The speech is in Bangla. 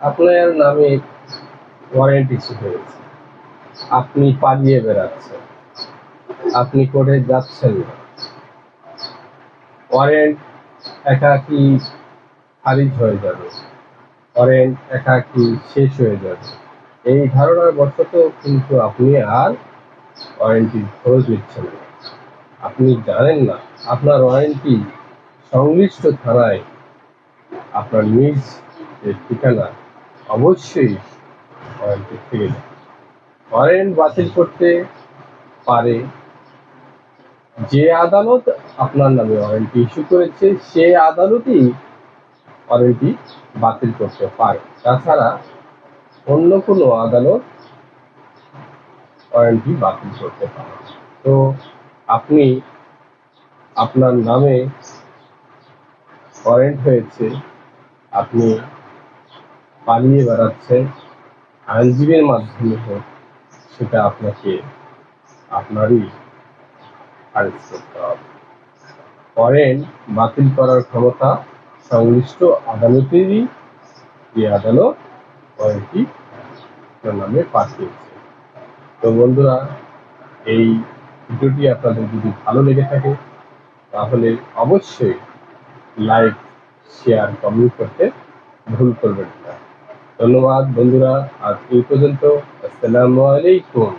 আপনার নামে ওয়ারেন্ট ইস্যু হয়েছে আপনি পালিয়ে বেড়াচ্ছেন। আপনি কোর্টে যাচ্ছেন না। ওয়ারেন্ট একাকি খারিজ হয়ে যাবে। ওয়ারেন্ট একাকি শেষ হয়ে যাবে। এই ধারণার বশত কিন্তু আপনি আর ওয়ারেন্টি খোঁজ নিচ্ছেন না। আপনি জানেন না, আপনার ওয়ারেন্টি সংশ্লিষ্ট থানায় আপনার নিজ ঠিকানা অবশ্যই ওয়ারেন্টি থেকে যাবে ওয়ারেন্ট বাতিল করতে পারে। যে আদালত আপনার নামে ওয়ারেন্টি ইস্যু করেছে, সে আদালতই ওয়ারেন্টি বাতিল করতে পারে। তাছাড়া অন্য কোনো আদালত ওয়ারেন্টি বাতিল করতে পারে তো আপনি আপনার নামে ওয়ারেন্ট হয়েছে, আপনি পালিয়ে বেড়াচ্ছেন আইনজীবীর মাধ্যমে হোক, সেটা আপনাকে, আপনারই খারিজ করতে হবে। ওয়ারেন্ট বাতিল করার ক্ষমতা সংশ্লিষ্ট আদালতেরই, যে আদালত আপনার নামে পাঠিয়েছে। তো বন্ধুরা, এই ভিডিওটি আপনাদের যদি ভালো লেগে থাকে, তাহলে অবশ্যই লাইক, শেয়ার, কমেন্ট করতে ভুল করবেন না। ধন্যবাদ বন্ধুরা আজ এই পর্যন্ত আসসালামু আলাইকুম